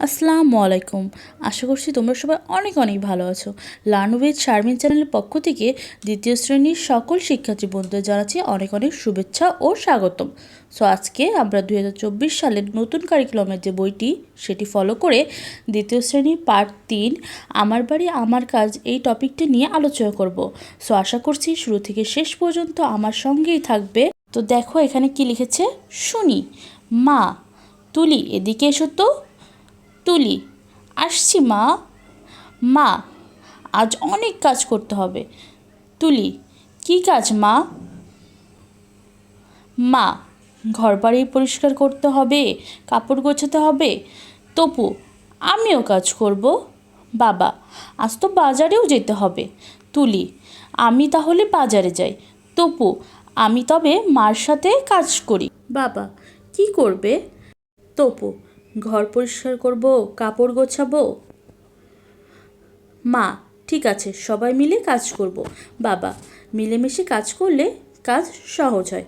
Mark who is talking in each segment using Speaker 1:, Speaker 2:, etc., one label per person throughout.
Speaker 1: আসসালামু আলাইকুম। আশা করছি তোমরা সবাই অনেক অনেক ভালো আছো। লার্নউইথ শারমিন চ্যানেলের পক্ষ থেকে দ্বিতীয় শ্রেণির সকল শিক্ষার্থী বন্ধুদের জানাচ্ছি অনেক অনেক শুভেচ্ছা ও স্বাগতম। সো আজকে আমরা দু হাজার চব্বিশ সালের নতুন কারিকুলামের যে বইটি, সেটি ফলো করে দ্বিতীয় শ্রেণির পার্ট তিন, আমার বাড়ি, আমার কাজ এই টপিকটি নিয়ে আলোচনা করব। সো আশা করছি শুরু থেকে শেষ পর্যন্ত আমার সঙ্গেই থাকবে। তো দেখো এখানে কি লিখেছে? শুনি। মা, তুলি, এদিকে এসো তো। তুলি। আসছি মা। মা, আজ অনেক কাজ করতে হবে। তুলি, কী কাজ মা? মা ঘর বাড়ি পরিষ্কার করতে হবে, কাপড় গোছাতে হবে। তপু, আমিও কাজ করব। বাবা, আজ তো বাজারেও যেতে হবে। তুলি, আমি তাহলে বাজারে যাই। তপু, আমি তবে মার সাথে কাজ করি। বাবা, কি করবে? তপু ঘর পরিষ্কার করব, কাপড় গোছাবো? মা, ঠিক আছে, সবাই মিলে কাজ করব। বাবা, মিলেমিশে কাজ করলে কাজ সহজ হয়।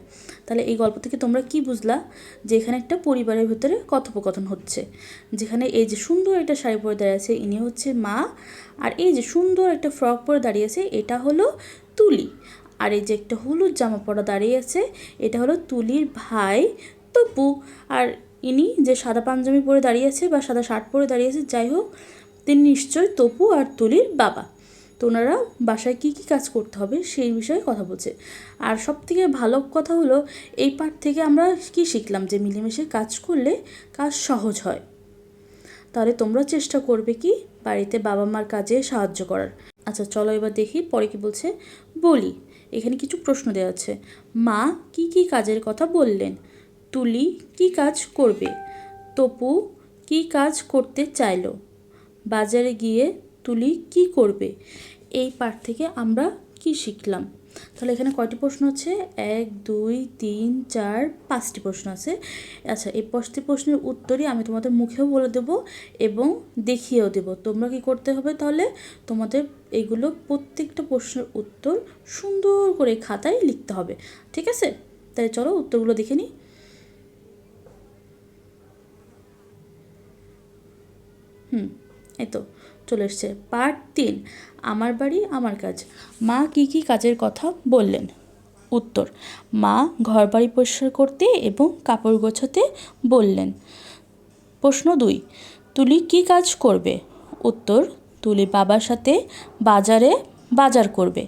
Speaker 1: তাহলে এই গল্প থেকে তোমরা কি বুঝলা? যে এখানে একটা পরিবারের ভিতরে কথোপকথন হচ্ছে। যেখানে এই যে সুন্দর একটা শাড়ি পরে দাঁড়িয়ে আছে, ইনি হচ্ছে মা, আর এই যে সুন্দর একটা ফ্রক পরে দাঁড়িয়ে আছে, এটা হলো তুলি। আর এই যে একটা হলুদ জামা পরা দাঁড়িয়ে আছে, এটা হলো তুলির ভাই তপু। আর ইনি যে সাদা পাঞ্জাবি পরে দাঁড়িয়ে আছে বা সাদা শার্ট পরে দাঁড়িয়ে আছে, যাই হোক, তিনি নিশ্চয়ই তপু আর তুলির বাবা। তো ওনারা বাসায় কী কী কাজ করতে হবে সেই বিষয়ে কথা বলছে। আর সব থেকে ভালো কথা হলো, এই পার্ট থেকে আমরা কি শিখলাম যে মিলেমিশে কাজ করলে কাজ সহজ হয়? তাহলে তোমরা চেষ্টা করবে কি বাড়িতে বাবা মার কাজে সাহায্য করার। আচ্ছা চলো এবার দেখি, পরে কি বলছে? বলি, এখানে কিছু প্রশ্ন দেওয়া আছে। মা কি কি কাজের কথা বললেন? তুলি কি কাজ করবে? তপু কি কাজ করতে চাইলো? বাজারে গিয়ে তুলি কি করবে? এই পাঠ থেকে আমরা কি শিখলাম? তাহলে এখানে কয়টি প্রশ্ন আছে? এক, দুই, তিন, চার, পাঁচটি প্রশ্ন আছে। আচ্ছা এই পাঁচটি প্রশ্নের উত্তরই আমি তোমাদের মুখেও বলে দেব এবং দেখিয়েও দেব। তোমরা কি করতে হবে তাহলে? তোমাদের এগুলো প্রত্যেকটা প্রশ্নের উত্তর সুন্দর করে খাতায় লিখতে হবে। ঠিক আছে? তাই চলো উত্তরগুলো দেখে নিই। হুম, এই তো চলে এসছে। পার্ট তিন, আমার বাড়ি, আমার কাজ। মা কি কি কাজের কথা বললেন? উত্তর, মা ঘর বাড়ি পরিষ্কার করতে এবং কাপড় গোছাতে বললেন। প্রশ্ন দুই, তুলি কি কাজ করবে? উত্তর, তুলি বাবার সাথে বাজারে বাজার করবে।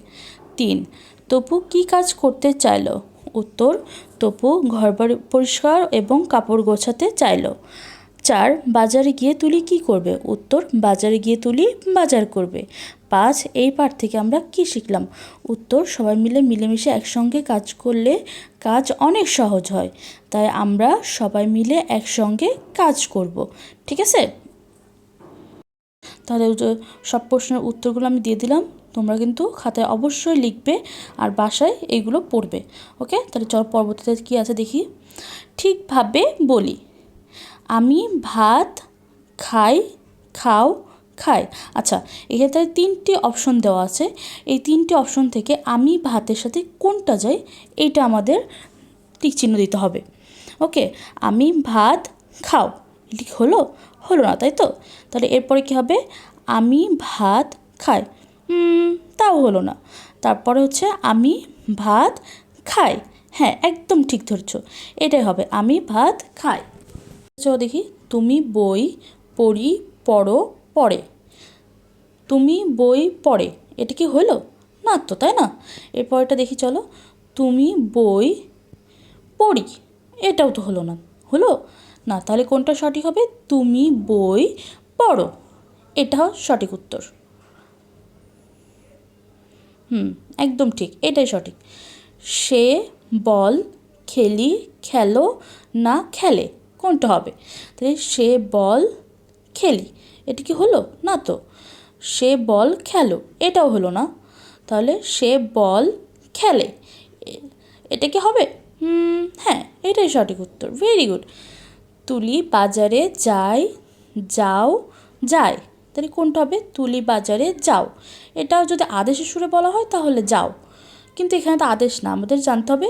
Speaker 1: তিন, তপু কি কাজ করতে চাইল? উত্তর, তপু ঘর পরিষ্কার এবং কাপড় গোছাতে চাইল। চার, বাজারে গিয়ে তুলি কি করবে? উত্তর, বাজারে গিয়ে তুলি, বাজার করবে। পাঁচ, এই পাঠ থেকে আমরা কি শিখলাম? উত্তর, সবাই মিলে মিলেমিশে একসঙ্গে কাজ করলে কাজ অনেক সহজ হয়। তাই আমরা সবাই মিলে একসঙ্গে কাজ করব। ঠিক আছে? তাহলে সব প্রশ্নের উত্তরগুলো আমি দিয়ে দিলাম। তোমরা কিন্তু খাতায় অবশ্যই লিখবে আর বাসায় এইগুলো পড়বে। ওকে? তাহলে চল পরবর্তীতে কী আছে দেখি। ঠিকভাবে বলি। আমি ভাত খাই, খাও, খাই। আচ্ছা এক্ষেত্রে তিনটি অপশন দেওয়া আছে। এই তিনটি অপশন থেকে আমি ভাতের সাথে কোনটা যাই এটা আমাদের টিক চিহ্ন দিতে হবে। ওকে আমি ভাত খাও। এটি হলো? হলো না, তাই তো? তাহলে এরপরে কী হবে? আমি ভাত খাই। তাও হলো না। তারপরে হচ্ছে আমি ভাত খাই। হ্যাঁ একদম ঠিক ধরছো। এটাই হবে, আমি ভাত খাই। চলো দেখি। তুমি বই পড়ি, পড়ো, পড়ে। তুমি বই, পড়ে। এটা কি হলো? না তো, তাই না? এরপরটা দেখি চলো। তুমি বই, পড়ি। এটাও তো হলো না। হলো? না, তাহলে কোনটা সঠিক হবে? তুমি বই, পড়ো। এটা সঠিক উত্তর। হুম, একদম ঠিক। এটাই সঠিক। সে বল, খেলি, খেলো, না খেলে। কোনটা হবে? তাহলে সে বল খেলি। এটা কি হলো? না তো। সে বল খেলো। এটাও হলো না। তাহলে সে বল খেলে। এটা কি হবে? হ্যাঁ এটাই সঠিক উত্তর। ভেরি গুড তুলি বাজারে যায় যাও, যায়। তাহলে কোনটা হবে? তুলি বাজারে যাও। এটাও যদি আদেশের সুরে বলা হয়, তাহলে যাও। কিন্তু এখানে তো আদেশ না। আমাদের জানতে হবে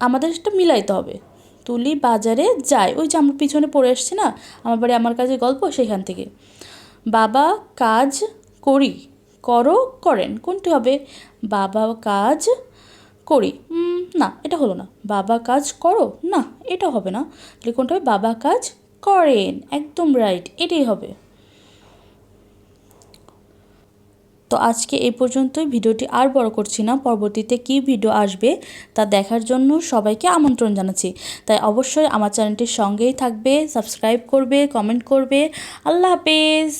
Speaker 1: আমাদের সেটা মিলাইতে হবে। তুলি বাজারে যায় ওই যে আমার পিছনে পড়ে এসছে না? আমার বাড়ি আমার কাজে গল্প সেখান থেকে। বাবা, কাজ করি। করো, করেন। কোনটি হবে? বাবা, কাজ করি। না, এটা হলো না। বাবা, কাজ করো? না, এটা হবে না। তাহলে কোনটা হবে? বাবা, কাজ করেন। একদম রাইট এটাই হবে। তো আজকে এই পর্যন্তই। ভিডিওটি আর বড় করছি না। পরবর্তীতে কি ভিডিও আসবে তা দেখার জন্য সবাইকে আমন্ত্রণ জানাচ্ছি। তাই অবশ্যই আমার চ্যানেলটির সঙ্গেই থাকবে সাবস্ক্রাইব করবে কমেন্ট করবে। আল্লাহ হাফেজ!